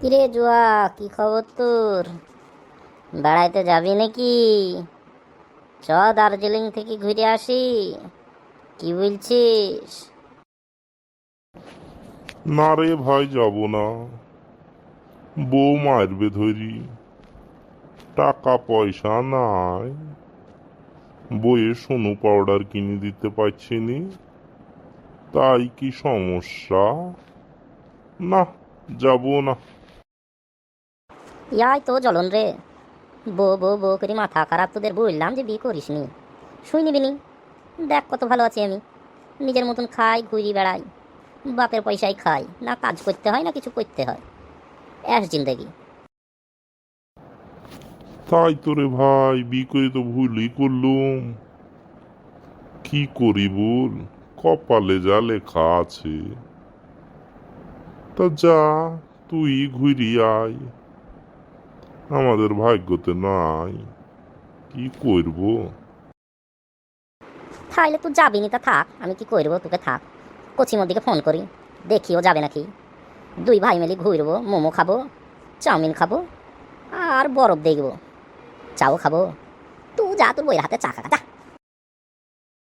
কিরে জুয়া, কি খবর তোর? বেড়াইতে যাবি নাকি? চ দার্জিলিং থেকে ঘুরে আসি। কি বলছিস? না রে ভাই, যাব না। বউ মারবে ধরি। টাকা, পয়সা নাই। বইয়ে সোনু পাউডার কিনে দিতে পারছি নি। তাই কি সমস্যা? না, যাব না। ইয়াই তো জ্বলন রে। বো বো বো করে মাথা খারাপ, তোদের বললাম যে বিয়ে করিস নি। শুই নিবি নি। দেখ কত ভালো আছি আমি। নিজের মতন খাই, ঘুরি বেড়াই। বাপের পয়সায় খাই। না কাজ করতে হয়, না কিছু করতে হয়। অ্যাশ জিন্দেগি। তাই তো রে ভাই বি করে তো ভুলই করলুম। কি করি বল? কপালে যা লেখা আছে। তা যা, তুই ঘুরি আয়। আমাদের ভাগ্যতে নাই। কি করব? তাহলে তুই যাবি নি তা থাক, আমি কি করব তোকে থাক। কচিমোর দিকে ফোন করি, দেখি ও যাবে নাকি। দুই ভাই মিলে ঘুরবো, মোমো খাব, চাউমিন খাব, আর বরফ দেখব। চাও খাব। তুই যা তোর বইয়ের হাতে চা খা, যা।